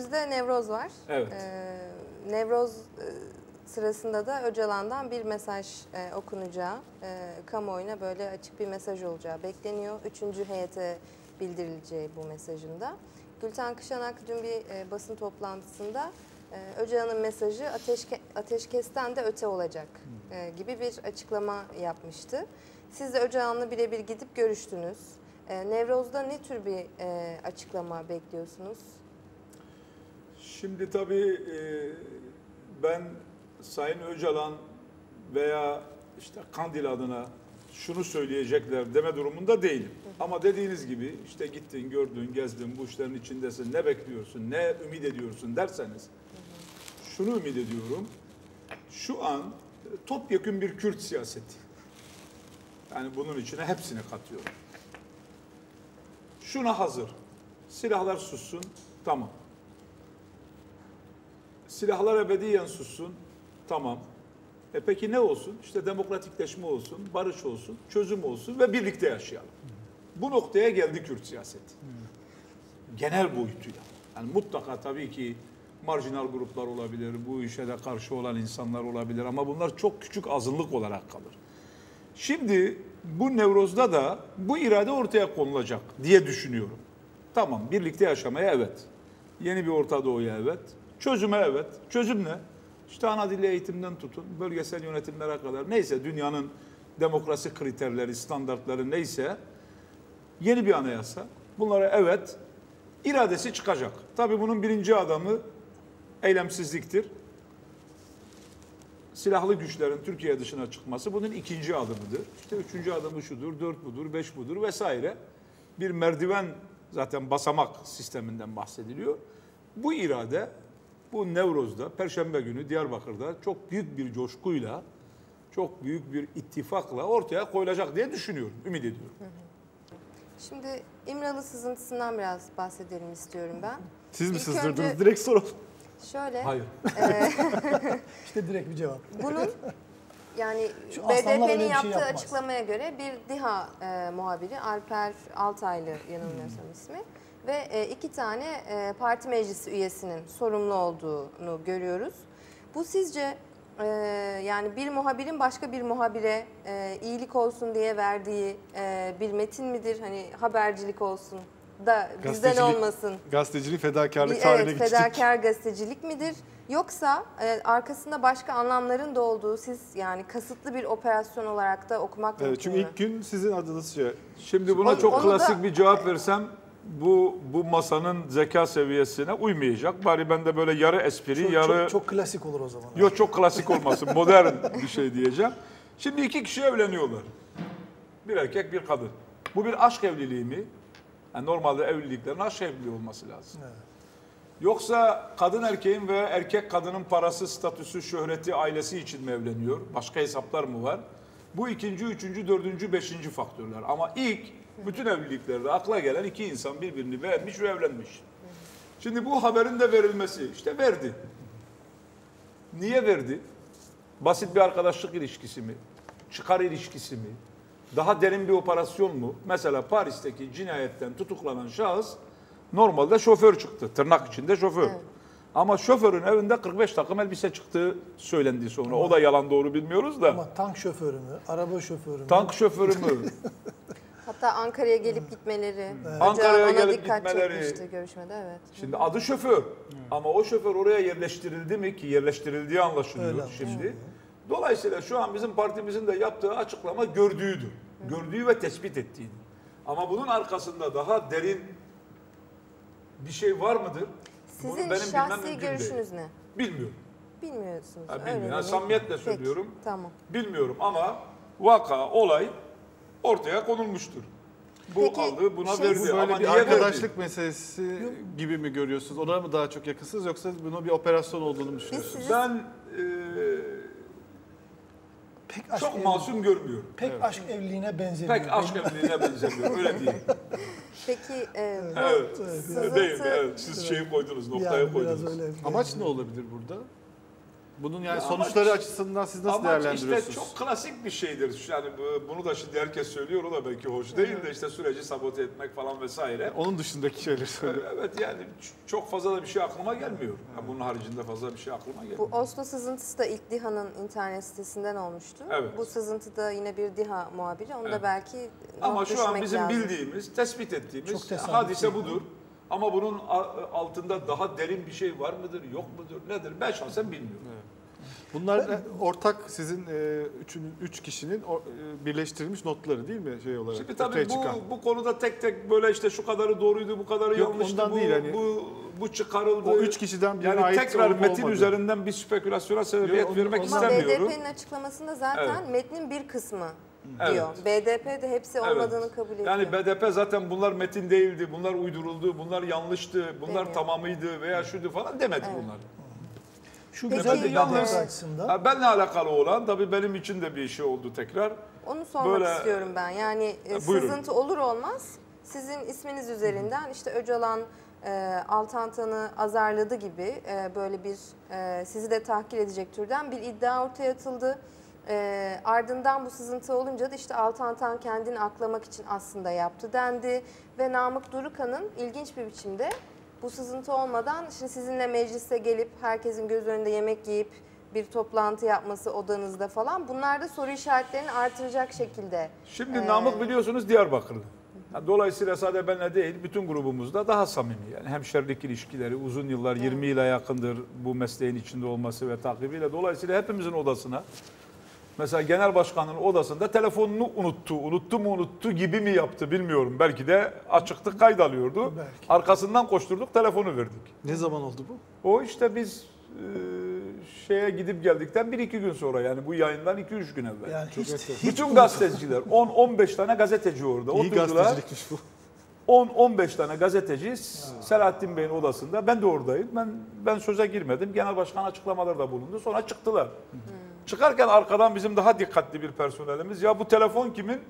Önümüzde Nevroz var. Evet. Ee, Nevroz e, sırasında da Öcalan'dan bir mesaj e, okunacağı, e, kamuoyuna böyle açık bir mesaj olacağı bekleniyor. Üçüncü heyete bildirileceği bu mesajında. Gülten Kışanak dün bir e, basın toplantısında e, Öcalan'ın mesajı ateşke, ateşkesten de öte olacak e, gibi bir açıklama yapmıştı. Siz de Öcalan'la birebir gidip görüştünüz. E, Nevroz'da ne tür bir e, açıklama bekliyorsunuz? Şimdi tabii e, ben Sayın Öcalan veya işte Kandil adına şunu söyleyecekler deme durumunda değilim. Ama dediğiniz gibi işte gittin, gördün, gezdin, bu işlerin içindesin, ne bekliyorsun, ne ümit ediyorsun derseniz şunu ümit ediyorum. Şu an topyekun bir Kürt siyaseti. Yani bunun içine hepsini katıyorum. Şuna hazır. Silahlar sussun, tamam. Silahlar ebediyen sussun. Tamam. E peki ne olsun? İşte demokratikleşme olsun, barış olsun, çözüm olsun ve birlikte yaşayalım. Bu noktaya geldi Kürt siyaseti. Genel boyutuyla. Yani mutlaka tabii ki marjinal gruplar olabilir, bu işe de karşı olan insanlar olabilir ama bunlar çok küçük azınlık olarak kalır. Şimdi bu Nevroz'da da bu irade ortaya konulacak diye düşünüyorum. Tamam birlikte yaşamaya evet. Yeni bir Orta Doğu'ya evet. Çözüme evet. Çözüm ne? İşte ana dili eğitimden tutun, bölgesel yönetimlere kadar neyse dünyanın demokrasi kriterleri, standartları neyse yeni bir anayasa. Bunlara evet iradesi çıkacak. Tabii bunun birinci adamı eylemsizliktir. Silahlı güçlerin Türkiye dışına çıkması bunun ikinci adımıdır. İşte üçüncü adımı şudur, dört budur, beş budur vesaire. Bir merdiven zaten basamak sisteminden bahsediliyor. Bu irade bu Nevroz'da, Perşembe günü Diyarbakır'da çok büyük bir coşkuyla, çok büyük bir ittifakla ortaya koyulacak diye düşünüyorum, ümit ediyorum. Şimdi İmralı sızıntısından biraz bahsedelim istiyorum ben. Siz mi İlk sızdırdınız? önce- Direkt soralım. Şöyle, Hayır. İşte direkt bir cevap. bunun yani BDP'nin şey yaptığı yapmaz. açıklamaya göre bir DİHA e, muhabiri Alper Altaylı yanılmıyorsam Hmm. ismi ve e, iki tane e, parti meclisi üyesinin sorumlu olduğunu görüyoruz. Bu sizce e, yani bir muhabirin başka bir muhabire e, iyilik olsun diye verdiği e, bir metin midir? Hani habercilik olsun da bizden Gazetecilik- olmasın. Gazeteciliği fedakarlık Bir- haline evet, geçtik. fedakar gazetecilik midir? Yoksa e, arkasında başka anlamların da olduğu siz yani kasıtlı bir operasyon olarak da okumak Evet, mümkün çünkü mü? ilk gün sizin adınız şey. Şimdi buna Onu- çok onu klasik da- bir cevap versem bu bu masanın zeka seviyesine uymayacak. Bari ben de böyle yarı espri, Çok, yarı çok, çok klasik olur o zaman. Yok çok klasik olmasın, modern bir şey diyeceğim. Şimdi iki kişi evleniyorlar. Bir erkek, bir kadın. Bu bir aşk evliliği mi? Yani normalde evliliklerin aşk evliliği olması lazım. Evet. Yoksa kadın erkeğin ve erkek kadının parası, statüsü, şöhreti, ailesi için mi evleniyor? Başka hesaplar mı var? Bu ikinci, üçüncü, dördüncü, beşinci faktörler. Ama ilk bütün evliliklerde akla gelen iki insan birbirini beğenmiş ve evlenmiş. Şimdi bu haberin de verilmesi, işte verdi. Niye verdi? Basit bir arkadaşlık ilişkisi mi? Çıkar ilişkisi mi? Daha derin bir operasyon mu? Mesela Paris'teki cinayetten tutuklanan şahıs normalde şoför çıktı. Tırnak içinde şoför. Evet. Ama şoförün evinde 45 takım elbise çıktığı söylendi sonra. O da yalan doğru bilmiyoruz da. Ama tank şoförü mü, araba şoförü mü? Tank şoförü mü? Hatta Ankara'ya gelip gitmeleri. Hoca Ankara'ya gelip dikkat gitmeleri. çekmişti görüşmede evet. Şimdi adı şoför. Ama o şoför oraya yerleştirildi mi ki yerleştirildiği anlaşılıyor Öyle anlaşılıyor. şimdi. Dolayısıyla şu an bizim partimizin de yaptığı açıklama gördüğüdür. Gördüğü ve tespit ettiğini. Ama bunun arkasında daha derin bir şey var mıdır? Bunu Sizin benim bilmem şahsi görüşünüz değil. ne? Bilmiyorum. Bilmiyorsunuz. Ha, öyle bilmiyorum. Yani mi? samimiyetle Peki, söylüyorum. Tamam. Bilmiyorum ama vaka, olay ortaya konulmuştur. Bu Peki, aldı, buna şey- verdi. Bu böyle ama bir arkadaşlık verdi? meselesi gibi mi görüyorsunuz? Ona mı daha çok yakınsınız yoksa bunu bir operasyon olduğunu mu düşünüyorsunuz? Ben e, Pek aşk, çok evli- masum görmüyorum. pek aşk evliliğine benzemiyor. Pek aşk evliliğine benzemiyor. Öyle değil. peki e, bu Evet. sızıntı Değil. Evet. Siz şeyi koydunuz, noktaya yani koydunuz. Amaç ne olabilir burada? Bunun yani Ya sonuçları amaç- açısından siz nasıl Amaç değerlendiriyorsunuz? işte çok klasik bir şeydir. Yani bu- bunu da şimdi herkes söylüyor. O da belki hoş değil de işte süreci sabote etmek falan vesaire. Onun dışındaki şeyleri söylüyor. Evet yani çok fazla da bir şey aklıma gelmiyor. Ha, bunun haricinde fazla bir şey aklıma Bu gelmiyor. Oslo sızıntısı da ilk DİHA'nın internet sitesinden olmuştu. Evet. Bu sızıntıda yine bir DİHA muhabiri. Onu da Evet. belki not Ama şu an bizim lazım. bildiğimiz, tespit ettiğimiz hadise budur. Ama bunun altında daha derin bir şey var mıdır, yok mudur, nedir? Ben şahsen bilmiyorum. Bunlar e, ortak sizin e, üçün, üç kişinin o- e, birleştirilmiş notları değil mi şey olarak Şimdi tabii bu, çıkan? bu konuda tek tek böyle işte şu kadarı doğruydu, bu kadarı Yok, yanlıştı, bu, değil hani. bu, bu çıkarıldı. O üç kişiden birine yani ait tekrar metin olmadığı. üzerinden bir spekülasyona sebebiyet Yok, vermek istemiyorum. BDP'nin açıklamasında zaten metnin bir kısmı Evet. diyor. BDP de hepsi Evet. olmadığını kabul ediyor. Yani BDP zaten bunlar metin değildi, bunlar uyduruldu, bunlar yanlıştı, bunlar Demiyor. tamamıydı veya şuydu falan demedi Evet. bunlar. Şu Peki, güzel bir yalnız- açısından benle alakalı olan tabii benim için de bir şey oldu tekrar. Onu sormak Böyle- istiyorum ben. Yani e, buyurun. sızıntı olur olmaz sizin isminiz üzerinden işte Öcalan e, Altantan'ı azarladı gibi e, böyle bir e, sizi de tahkir edecek türden bir iddia ortaya atıldı. E, ardından bu sızıntı olunca da işte Altantan kendini aklamak için aslında yaptı dendi. Ve Namık Durukan'ın ilginç bir biçimde bu sızıntı olmadan şimdi sizinle meclise gelip herkesin göz önünde yemek yiyip bir toplantı yapması odanızda falan bunlar da soru işaretlerini artıracak şekilde. Şimdi Ee, Namık biliyorsunuz Diyarbakırlı. Dolayısıyla sadece benle değil, bütün grubumuzda daha samimi. Yani hemşerilik ilişkileri uzun yıllar, 20 yıla yakındır bu mesleğin içinde olması ve takibiyle. Dolayısıyla hepimizin odasına, mesela genel başkanın odasında telefonunu unuttu, unuttu mu unuttu gibi mi yaptı bilmiyorum. Belki de açıktı kayıt alıyordu. Belki. Arkasından koşturduk, telefonu verdik. Ne zaman oldu bu? O işte biz e, şeye gidip geldikten bir iki gün sonra yani bu yayından iki üç gün evvel. yani hiç, hiç Bütün gazeteciler 10-15 tane gazeteci orada İyi oturdular. gazetecilikmiş bu. 10-15 tane gazeteci Selahattin Bey'in odasında. Ben de oradayım. Ben ben söze girmedim. Genel başkan açıklamalarda bulundu. Sonra çıktılar. Çıkarken arkadan bizim daha dikkatli bir personelimiz ya bu telefon kimin?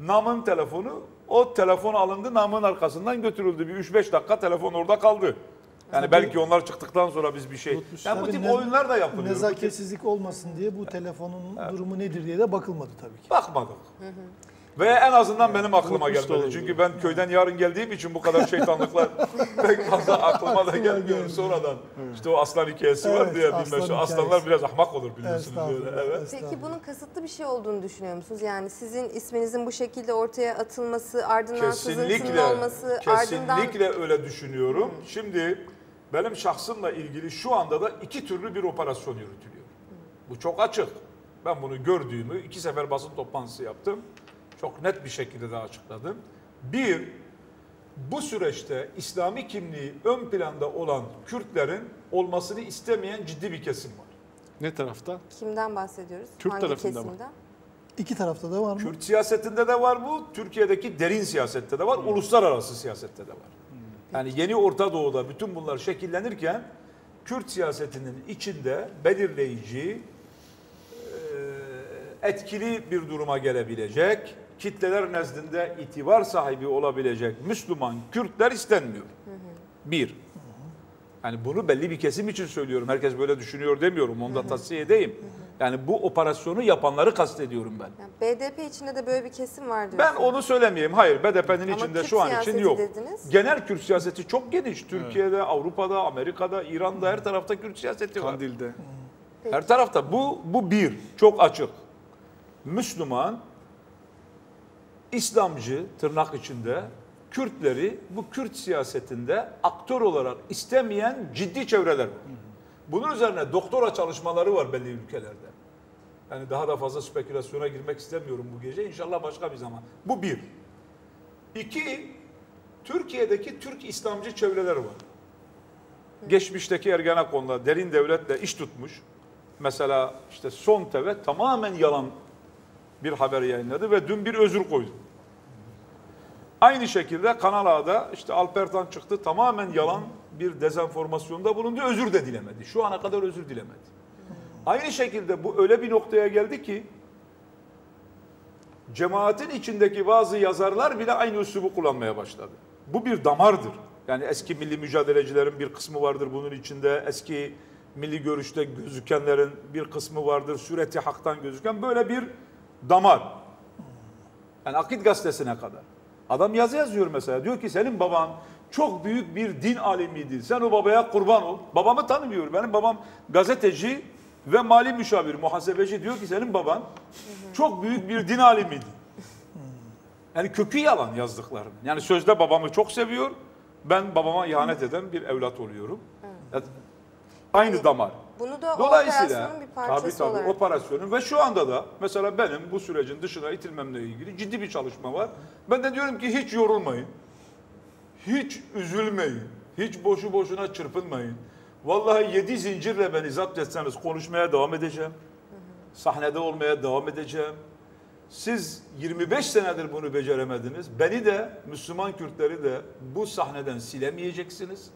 Nam'ın telefonu. O telefon alındı Nam'ın arkasından götürüldü. Bir 3-5 dakika telefon orada kaldı. Yani belki onlar çıktıktan sonra biz bir şey. Unutmuş. Yani bu tip ne- oyunlar da yapılıyor. Nezaketsizlik olmasın diye bu telefonun durumu nedir diye de bakılmadı tabii ki. Bakmadık. Ve en azından benim aklıma da gelmedi. Çünkü ben köyden yarın geldiğim için bu kadar şeytanlıklar pek fazla aklıma da gelmiyor sonradan. İşte o aslan hikayesi var Evet, diye aslan bilmem. Şu hikayesi. aslanlar biraz ahmak olur biliyorsunuz böyle. Evet. Peki bunun kasıtlı bir şey olduğunu düşünüyor musunuz? Yani sizin isminizin bu şekilde ortaya atılması, ardından Kesinlikle, olması, ardından kesinlikle öyle düşünüyorum. Şimdi benim şahsımla ilgili şu anda da iki türlü bir operasyon yürütülüyor. Bu çok açık. Ben bunu gördüğümü iki sefer basın toplantısı yaptım. Çok net bir şekilde de açıkladım. Bir, bu süreçte İslami kimliği ön planda olan Kürtlerin olmasını istemeyen ciddi bir kesim var. Ne tarafta? kimden bahsediyoruz? Kürt Hangi tarafında mı? kesimden? İki tarafta da var mı? Kürt siyasetinde de var bu, Türkiye'deki derin siyasette de var, uluslararası siyasette de var. Yani yeni Orta Doğu'da bütün bunlar şekillenirken Kürt siyasetinin içinde belirleyici, etkili bir duruma gelebilecek, kitleler nezdinde itibar sahibi olabilecek Müslüman Kürtler istenmiyor. Bir. Yani bunu belli bir kesim için söylüyorum. Herkes böyle düşünüyor demiyorum. Onu da tavsiye edeyim. Yani bu operasyonu yapanları kastediyorum ben. Yani BDP içinde de böyle bir kesim var Ben diyorsunuz. onu söylemeyeyim. Hayır BDP'nin içinde Kürt şu an için yok. dediniz. Genel Kürt siyaseti çok geniş. Türkiye'de, Avrupa'da, Amerika'da, İran'da her tarafta Kürt siyaseti var. Kandil'de. Her tarafta. Bu, bu bir. Çok açık. Müslüman, İslamcı tırnak içinde Kürtleri bu Kürt siyasetinde aktör olarak istemeyen ciddi çevreler var. Bunun üzerine doktora çalışmaları var belli ülkelerde. Yani daha da fazla spekülasyona girmek istemiyorum bu gece. İnşallah başka bir zaman. Bu bir. İki, Türkiye'deki Türk İslamcı çevreler var. Geçmişteki Ergenekon'la, derin devletle iş tutmuş. Mesela işte Son TV tamamen yalan bir haber yayınladı ve dün bir özür koydu. Aynı şekilde Kanal A'da işte Alpertan çıktı tamamen yalan bir dezenformasyonda bulundu. Özür de dilemedi. Şu ana kadar özür dilemedi. Aynı şekilde bu öyle bir noktaya geldi ki cemaatin içindeki bazı yazarlar bile aynı üslubu kullanmaya başladı. Bu bir damardır. Yani eski milli mücadelecilerin bir kısmı vardır bunun içinde. Eski milli görüşte gözükenlerin bir kısmı vardır. Sureti haktan gözüken böyle bir damar. Yani Akit gazetesine kadar. Adam yazı yazıyor mesela. Diyor ki senin baban çok büyük bir din alimiydi. Sen o babaya kurban ol. Babamı tanımıyor. Benim babam gazeteci ve mali müşavir, muhasebeci. Diyor ki senin baban çok büyük bir din alimiydi. Yani kökü yalan yazdıklarım. Yani sözde babamı çok seviyor. Ben babama ihanet eden bir evlat oluyorum. Yani Aynı damar. Bunu da Dolayısıyla operasyonun bir parçası tabii tabii olarak. operasyonun ve şu anda da mesela benim bu sürecin dışına itilmemle ilgili ciddi bir çalışma var. Ben de diyorum ki hiç yorulmayın. Hiç üzülmeyin. Hiç boşu boşuna çırpınmayın. Vallahi yedi zincirle beni zapt etseniz konuşmaya devam edeceğim. Sahnede olmaya devam edeceğim. Siz 25 senedir bunu beceremediniz. Beni de Müslüman Kürtleri de bu sahneden silemeyeceksiniz.